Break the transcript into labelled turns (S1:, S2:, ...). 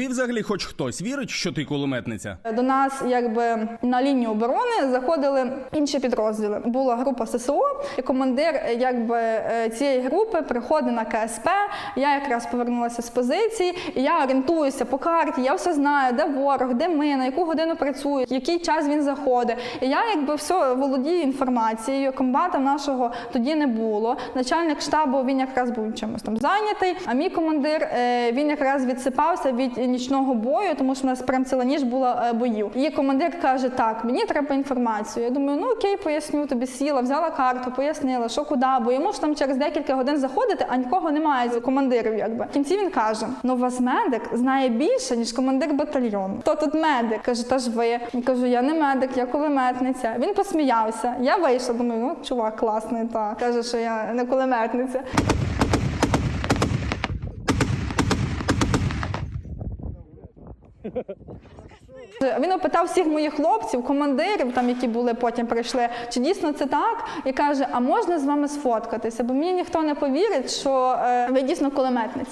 S1: Тобі взагалі хоч хтось вірить, що ти кулеметниця?
S2: До нас якби на лінію оборони заходили інші підрозділи. Була група ССО, і командир якби е, цієї групи приходить на КСП. Я якраз повернулася з позиції, і я орієнтуюся по карті. Я все знаю, де ворог, де ми, на яку годину працюють, який час він заходить. І я якби все володію інформацією. Комбата нашого тоді не було. Начальник штабу він якраз був чимось там зайнятий. А мій командир е, він якраз відсипався від нічного бою, тому що в нас прям ціла ніч була е, боїв. І командир каже: Так, мені треба інформацію. Я думаю, ну окей, поясню тобі. Сіла, взяла карту, пояснила, що куди, бо йому ж там через декілька годин заходити, а нікого немає з командирів. Якби в кінці він каже: Ну, вас медик знає більше ніж командир батальйону. Хто тут медик? Каже, та ж ви. Я кажу, я не медик, я кулеметниця. Він посміявся. Я вийшла, думаю, ну чувак класний, та каже, що я не кулеметниця. Він опитав всіх моїх хлопців, командирів, там які були потім прийшли, чи дійсно це так, і каже: А можна з вами сфоткатися? Бо мені ніхто не повірить, що е, ви дійсно кулеметниця.